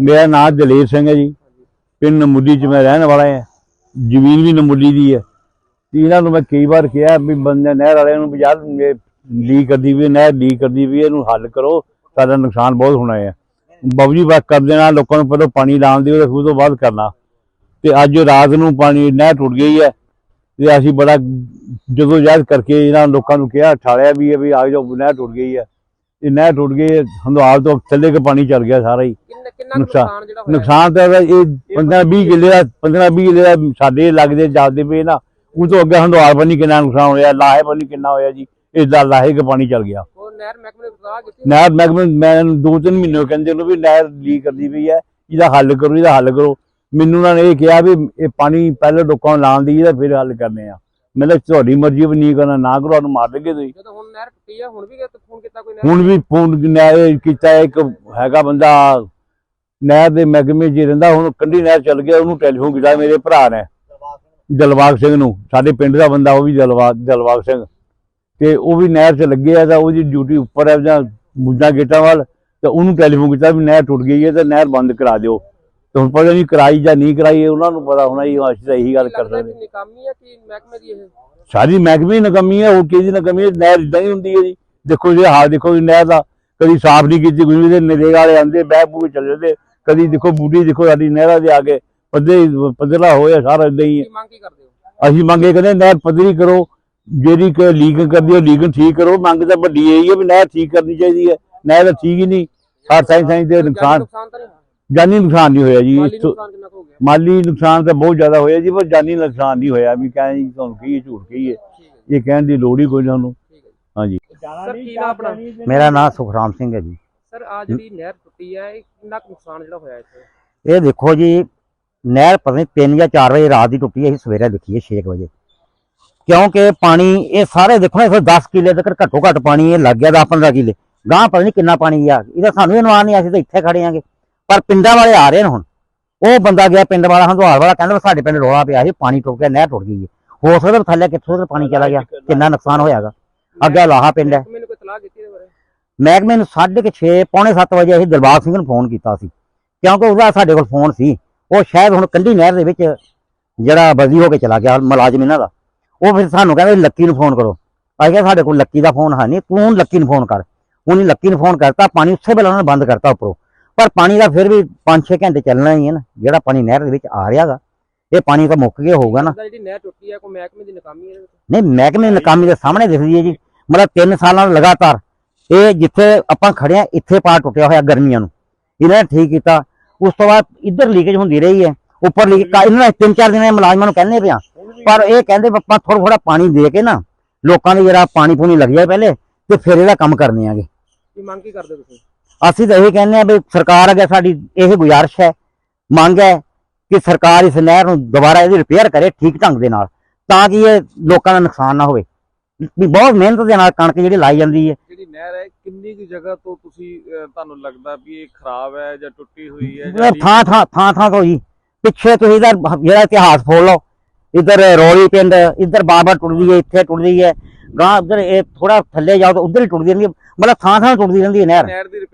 ਮੇਰਾ ਨਾਮ ਦਲੇਰ ਸਿੰਘ ਹੈ ਜੀ। ਪਿੰਡ ਨਮੂਲੀ ਚ ਮੈਂ ਰਹਿਣ ਵਾਲਾ ਹਾਂ। ਜ਼ਮੀਨ ਵੀ ਨਮੂਲੀ ਦੀ ਹੈ। ਤੇ ਇਹਨਾਂ ਨੂੰ ਮੈਂ ਕਈ ਵਾਰ ਕਿਹਾ ਵੀ ਬੰਦੇ ਨਹਿਰ ਵਾਲਿਆਂ ਨੂੰ ਵੀ ਲੀਕ ਕਰਦੀ ਵੀ ਨਹਿਰ ਲੀਕ ਕਰਦੀ ਵੀ ਇਹਨੂੰ ਹੱਲ ਕਰੋ। ਸਾਡਾ ਨੁਕਸਾਨ ਬਹੁਤ ਹੋਣਾ ਹੈ। ਬਾਬੂ ਜੀ, ਬਸ ਕਰ ਦੇਣਾ ਲੋਕਾਂ ਨੂੰ ਪਹਿਲਾਂ ਪਾਣੀ ਲਾਉਣ ਦੀ ਉਹਦੇ ਉਸ ਤੋਂ ਬਾਅਦ ਕਰਨਾ। ਤੇ ਅੱਜ ਰਾਤ ਨੂੰ ਪਾਣੀ ਨਹਿਰ ਟੁੱਟ ਗਈ ਹੈ। ਤੇ ਅਸੀਂ ਬੜਾ ਜਦੋਂ ਯਾਦ ਕਰਕੇ ਇਹਨਾਂ ਲੋਕਾਂ ਨੂੰ ਕਿਹਾ, ਠਾਲਿਆ ਵੀ ਹੈ ਵੀ ਆ ਜਾਓ, ਨਹਿਰ ਟੁੱਟ ਗਈ ਹੈ। ਇਹ ਨਹਿਰ ਟੁੱਟ ਗਈ ਹੈ, ਹੰਦਵਾਲ ਤੋਂ ਥੱਲੇ ਕੇ ਪਾਣੀ ਚੱਲ ਗਿਆ ਸਾਰਾ ਹੀ। ਕਿੰਨਾ ਨੁਕਸਾਨ- ਨੁਕਸਾਨ ਜਿਹੜਾ ਹੋਇਆ? ਨੁਕਸਾਨ ਤਾਂ ਇਹ 15 20 ਕਿੱਲੇ ਦਾ 15 20 ਕਿੱਲੇ ਦਾ ਸਾਡੇ ਲੱਗਦੇ ਜਾਂਦੇ ਪਏ ਨਾ। ਉਹ ਤੋਂ ਅੱਗੇ ਹੰਦਵਾਲ ਬਣੀ ਕਿੰਨਾ ਨੁਕਸਾਨ ਹੋਇਆ ਲਾਹੇ ਬਣੀ ਕਿੰਨਾ ਹੋਇਆ ਜੀ। ਇਦਾਂ ਲਾਹੇ ਕੇ ਪਾਣੀ ਚੱਲ ਗਿਆ। ਉਹ ਨਹਿਰ ਮਹਿਕਮੇ ਨੇ ਸਲਾਹ ਕੀਤੀ ਨਹਿਰ ਮਹਿਕਮੇ ਮੈਂ ਦੋ ਤਿੰਨ ਮਹੀਨੇ ਹੋ ਕਹਿੰਦੇ ਉਹਨੂੰ ਵੀ ਨਹਿਰ ਲੀਕ ਕਰਦੀ ਪਈ ਹੈ। ਇਹਦਾ ਹੱਲ ਕਰੋ ਇਹਦਾ ਹੱਲ ਕਰੋ। ਮੈਨੂੰ ਉਹਨਾਂ ਨੇ ਇਹ ਕਿਹਾ ਵੀ ਇਹ ਪਾਣੀ ਪਹਿਲੇ ਲੋਕਾਂ ਨੂੰ ਲਾਉਣ ਦੀ ਇਹਦਾ ਫਿਰ ਹੱਲ ਕਰਨੇ ਆ। ਮੈਂ ਕਿਹਾ ਤੁਹਾਡੀ ਮਰਜ਼ੀ ਵੀ ਨਹੀਂ ਕਰਨਾ ਨਾ ਕਰੋ ਉਹਨੂੰ ਮਾਰ ਦੇਗੇ ਤੁਸੀਂ। ਜਦੋਂ ਹੁਣ ਨਹਿਰ ਟੁੱਟੀ ਆ ਹੁਣ ਵੀ ਫੋਨ ਕੀਤਾ ਕੋਈ ਨਹਿਰ ਹੁਣ ਵੀ ਫੋਨ ਨਹਿਰ ਕੀਤਾ ਇੱਕ ਹੈਗਾ ਬੰਦਾ ਨਹਿਰ ਦੇ ਮਹਿਕਮੇ 'ਚ ਰਹਿੰਦਾ ਹੁਣ ਕੰਢੀ ਨਹਿਰ ਚੱਲ ਗਿਆ ਉਹਨੂੰ ਟੈਲੀਫੋਨ ਕੀਤਾ ਮੇਰੇ ਭਰਾ ਨੇ। ਦਿਲਬਾਗ ਸਿੰਘ ਨੂੰ ਸਾਡੇ ਪਿੰਡ ਦਾ ਬੰਦਾ ਉਹ ਵੀ ਦਿਲਬਾਗ ਦਿਲਬਾਗ ਸਿੰਘ। ਤੇ ਉਹ ਵੀ ਨਹਿਰ 'ਚ ਲੱਗੇ ਆ ਤਾਂ ਉਹਦੀ ਡਿਊਟੀ ਉੱਪਰ ਹੈ ਜਾਂ ਮੁੱਦਾ ਗੇਟਾਂ ਵੱਲ ਤੇ ਉਹਨੂੰ ਟੈਲੀਫੋਨ ਕੀਤਾ ਵੀ ਨਹਿਰ ਟੁੱਟ ਗਈ ਹੈ ਤੇ ਨਹਿਰ ਬੰਦ ਕਰਾ ਦਿਓ। ਤੇ ਹੁਣ ਪਤਾ ਨਹੀਂ ਕਰਾਈ ਜਾਂ ਨਹੀਂ ਕਰਾਈ ਉਹਨਾਂ ਨੂੰ ਪਤਾ ਹੋਣਾ ਜੀ ਅਸੀਂ ਤਾਂ ਇਹੀ ਗੱਲ ਕਰ ਲੱਗਦਾ ਸਕਦੇ ਵੀ ਨਿਕਾਮੀ ਕਿ ਮਹਿਕਮੇ ਦੀ ਇਹ? ਸਾਰੀ ਮਹਿਕਮੇ ਦੀ ਨਕਮੀ ਹੈ ਹੋਰ ਕਿਹਦੀ ਨਕਮੀ ਹੈ ਨਹਿਰ ਇਦਾਂ ਹੀ ਹੁੰਦੀ ਹੈ ਜੀ। ਦੇਖੋ ਜੀ ਹਾਲ ਦੇਖੋ ਜੀ ਨਹਿਰ ਦਾ ਕਦੀ ਸਾਫ਼ ਨਹੀਂ ਕੀਤੀ ਕੋਈ ਦੇ ਨਰੇਗਾ ਵਾਲੇ ਆਂਦੇ ਬਹਿ ਬੂ ਕੇ ਚੱਲ ਜਾਂਦੇ। ਕਦੀ ਦੇਖੋ ਬੂਟੀ ਦੇਖੋ ਸਾਡੀ ਨਹਿਰਾਂ ਦੇ ਆ ਕੇ ਪੱਧੇ ਪੱਧਰਾ ਹੋਇਆ ਸਾਰਾ ਇਦਾਂ ਹੀ ਹੈ ਮੰਗ ਕੀ ਕਰਦੇ ਹੋ? ਅਸੀਂ ਮੰਗੇ ਕਹਿੰਦੇ ਨਹਿਰ ਪੱਧਰੀ ਕਰੋ। ਜਿਹੜੀ ਕਿ ਲੀਕ ਕਰਦੀ ਹੈ ਲੀਕ ਠੀਕ ਕਰੋ। ਮੰਗ ਤਾਂ ਵੱਡੀ ਇਹੀ ਹੈ ਵੀ ਨਹਿਰ ਠੀਕ ਕਰਨੀ ਚਾਹੀਦੀ ਹੈ ਨਹਿਰ ਠੀਕ ਹੀ ਨਹੀਂ। ਸਾਰ ਸਾਇੰਸ ਸਾਇੰਸ ਦੇ ਨੁਕਸਾਨ ਜਾਨੀ ਨੁਕਸਾਨ ਨਹੀਂ ਹੋਇਆ ਜੀ। ਮਾਲੀ ਨੁਕਸਾਨ ਕਿੰਨਾ ਕੁ ਹੋ ਗਿਆ? ਮਾਲੀ ਨੁਕਸਾਨ ਤਾਂ ਬਹੁਤ ਜ਼ਿਆਦਾ ਹੋਇਆ ਜੀ ਪਰ ਜਾਨੀ ਨੁਕਸਾਨ ਨਹੀਂ ਹੋਇਆ ਵੀ ਕਹਿੰਦੇ ਜੀ ਤੁਹਾਨੂੰ ਕੀ ਝੂਠ ਕਹੀਏ। ਹੈ ਇਹ ਕਹਿਣ ਦੀ ਲੋੜ ਹੀ ਕੋਈ ਸਾਨੂੰ। ਹਾਂਜੀ। ਸਰ ਕੀ ਨਾ ਆਪਣਾ? ਮੇਰਾ ਨਾਮ ਸੁਖਰਾਮ ਸਿੰਘ ਹੈ ਜੀ। ਸਰ ਆ ਜਿਹੜੀ ਨਹਿਰ ਟੁੱਟੀ ਹੈ ਇਹ ਕਿੰਨਾ ਕੁ ਨੁਕਸਾਨ ਜਿਹੜਾ ਹੋਇਆ ਇੱਥੇ? ਇਹ ਦੇਖੋ ਜੀ ਨਹਿਰ ਪਤਾ ਨਹੀਂ 3 ਜਾਂ 4 ਵਜੇ ਰਾਤ ਦੀ ਟੁੱਟੀ ਹੈ ਅਸੀਂ ਸਵੇਰੇ ਦੇਖੀਏ 6 ਵਜੇ। ਕਿਉਂਕਿ ਪਾਣੀ ਇਹ ਸਾਰੇ ਦੇਖੋ ਨਾ 10 ਕਿੱਲੇ ਤੱਕ ਘੱਟੋ ਘੱਟ ਪਾਣੀ ਇਹ ਲੱਗ ਗਿਆ 10 15 ਕਿੱਲੇ। ਗਾਂ ਪਤਾ ਨਹੀਂ ਕਿੰਨਾ ਪਾਣੀ ਆ ਇਹਦਾ ਸਾਨੂੰ ਵੀ ਅਨੁਮਾਨ ਨਹੀਂ ਅਸੀਂ ਤਾਂ ਇੱਥੇ ਖੜੇ ਆਂਗੇ। ਪਰ ਪਿੰਡਾਂ ਵਾਲੇ ਆ ਰਹੇ ਨੇ ਹੁਣ। ਉਹ ਬੰਦਾ ਗਿਆ ਪਿੰਡ ਵਾਲਾ ਹੰਦਵਾਲ ਵਾਲਾ ਕਹਿੰਦਾ ਸਾਡੇ ਪਿੰਡ ਰੋਲਾ ਪਿਆ ਸੀ ਪਾਣੀ ਟੁੱਟ ਗਿਆ ਨਹਿਰ ਟੁੱਟ ਗਈ ਹੈ। ਹੋ ਸਕਦਾ ਥੱਲੇ ਕਿੱਥੋਂ ਤੱਕ ਪਾਣੀ ਚਲਾ ਗਿਆ ਕਿੰਨਾ ਨੁਕਸਾਨ ਹੋਇਆਗਾ। ਅੱਗੇ ਲਾਹਾ ਪਿੰਡ ਹੈ। ਮੈਨੂੰ ਕੋਈ ਤਲਾਹ ਦਿੱਤੀ ਇਹਦੇ ਬਾਰੇ? ਮਹਿਕਮੇ ਨੂੰ 6:30 ਪੌਣੇ 7 ਵਜੇ ਅਸੀਂ ਦਿਲਬਾਗ ਸਿੰਘ ਨੂੰ ਫੋਨ ਕੀਤਾ ਸੀ। ਕਿਉਂਕਿ ਉਹਦਾ ਸਾਡੇ ਕੋਲ ਫੋਨ ਸੀ। ਉਹ ਸ਼ਾਇਦ ਹੁਣ ਕੰਢੀ ਨਹਿਰ ਦੇ ਵਿੱਚ ਜਿਹੜਾ ਬਦਲੀ ਹੋ ਕੇ ਚਲਾ ਗਿਆ ਮੁਲਾਜ਼ਮ ਇਹਨਾਂ ਦਾ। ਉਹ ਫਿਰ ਸਾਨੂੰ ਕਹਿੰਦੇ ਲੱਕੀ ਨੂੰ ਫੋਨ ਕਰੋ। ਅਸੀਂ ਕਿਹਾ ਸਾਡੇ ਕੋਲ ਲੱਕੀ ਦਾ ਫੋਨ ਹੈ ਨਹੀਂ ਤੂੰ ਲੱਕੀ ਨੂੰ ਫੋਨ ਕਰ। ਉਹਨੇ ਲੱਕੀ ਨੂੰ ਫੋਨ ਕਰਤਾ ਪਾਣੀ ਉਸੇ ਵੇਲੇ ਉਹਨਾਂ ਨੇ ਬੰਦ ਕਰਤਾ ਉੱਪਰੋਂ। ਪਰ ਪਾਣੀ ਦਾ ਫਿਰ ਵੀ 5-6 ਘੰਟੇ ਚੱਲਣਾ ਹੀ ਹੈ ਨਾ ਜਿਹੜਾ ਪਾਣੀ ਨਹਿਰ ਦੇ ਵਿੱਚ ਆ ਰਿਹਾਗਾ ਇਹ ਪਾਣੀ ਤਾਂ ਮੁੱਕ ਗਿਆ ਹੋਊਗਾ ਨਾ। ਜਿਹੜੀ ਨਹਿਰ ਟੁੱਟੀ ਹੈ ਕੋਈ ਮਹਿਕਮੇ ਦੀ ਨਾਕਾਮੀ ਹੈ? ਨਹੀਂ ਮਹਿਕਮੇ ਦੀ ਨਾਕਾਮੀ ਦੇ ਸਾਹਮਣੇ ਦਿਖਦੀ ਹੈ ਜੀ। ਮਤਲਬ 3 ਸਾਲਾਂ ਲਗਾਤਾਰ ਇਹ ਜਿੱਥੇ ਆਪਾਂ ਖੜੇ ਆ ਇੱਥੇ ਪਾਰ ਟੁੱਟਿਆ ਹੋਇਆ ਗਰਮੀਆਂ ਨੂੰ। ਇਹਨਾਂ ਨੇ ਠੀਕ ਕੀਤਾ। ਉਸ ਤੋਂ ਬਾਅਦ ਇੱਧਰ ਲੀਕੇਜ ਹੁੰਦੀ ਰਹੀ ਹੈ। ਉੱਪਰ ਲੀਕ ਇਹਨਾਂ ਨੇ ਤਿੰਨ ਚਾਰ ਦਿਨ ਇਹ ਮੁਲਾਜ਼ਮਾਂ ਨੂੰ ਕਹਿੰਦੇ ਪਿਆ। ਪਰ ਇਹ ਕਹਿੰਦੇ ਆਪਾਂ ਥੋੜਾ ਥੋੜਾ ਪਾਣੀ ਦੇ ਕੇ ਨਾ ਲੋਕਾਂ ਦੇ ਜਿਹੜਾ ਪਾਣੀ ਪੂਣੀ ਲੱਗ ਜਾਏ ਪਹਿਲੇ ਤੇ ਫਿਰ ਇਹਦਾ ਕੰਮ ਕਰਨੇ ਆਗੇ। ਕੀ ਮੰਗ ਕੀ ਕਰਦੇ ਤੁਸੀਂ? ਅਸੀਂ ਤਾਂ ਇਹ ਕਹਿੰਦੇ ਆ ਵੀ ਸਰਕਾਰ ਅੱਗੇ ਸਾਡੀ ਇਹ ਗੁਜ਼ਾਰਿਸ਼ ਹੈ ਮੰਗ ਹੈ ਕਿ ਸਰਕਾਰ ਇਸ ਨਹਿਰ ਨੂੰ ਦੁਬਾਰਾ ਇਹਦੀ ਰਿਪੇਅਰ ਕਰੇ ਠੀਕ ਢੰਗ ਦੇ ਨਾਲ ਤਾਂ ਕਿ ਇਹ ਲੋਕਾਂ ਦਾ ਨੁਕਸਾਨ ਨਾ ਹੋਵੇ। ਵੀ ਬਹੁਤ ਮਿਹਨਤ ਦੇ ਨਾਲ ਕਣਕ ਜਿਹੜੀ ਲਾਈ ਜਾਂਦੀ ਹੈ। ਜਿਹੜੀ ਨਹਿਰ ਹੈ ਕਿੰਨੀ ਕੁ ਜਗ੍ਹਾ ਤੋਂ ਤੁਸੀਂ ਤੁਹਾਨੂੰ ਲੱਗਦਾ ਵੀ ਇਹ ਖਰਾਬ ਹੈ ਜਾਂ ਟੁੱਟੀ ਹੋਈ ਹੈ ਇਹ ਥਾਂ ਥਾਂ ਥਾਂ ਥਾਂ ਤੋਂ ਜੀ। ਪਿੱਛੇ ਤੁਸੀਂ ਇਹਦਾ ਜਿਹੜਾ ਇਤਿਹਾਸ ਫੋਲ ਲਓ ਇੱਧਰ ਰੋਲੀ ਪਿੰਡ ਇੱਧਰ ਬਾਬਾ ਟੁੱਟਦੀ ਹੈ ਇੱਥੇ ਟੁੱਟਦੀ ਹੈ। ਗਾਂ ਉੱਧਰ ਇਹ ਥੋੜਾ ਥੱਲੇ ਜਾਓ ਤਾਂ ਉੱਧਰ ਹੀ ਟੁੱਟਦੀ ਰਹਿੰਦੀ ਹੈ। ਮਤਲਬ ਥਾਂ ਥਾਂ ਟੁੱਟਦੀ ਰਹਿੰਦੀ ਹੈ ਨਹਿਰ। ਨਹਿਰ ਦੀ ਰਿਪੇਅਰ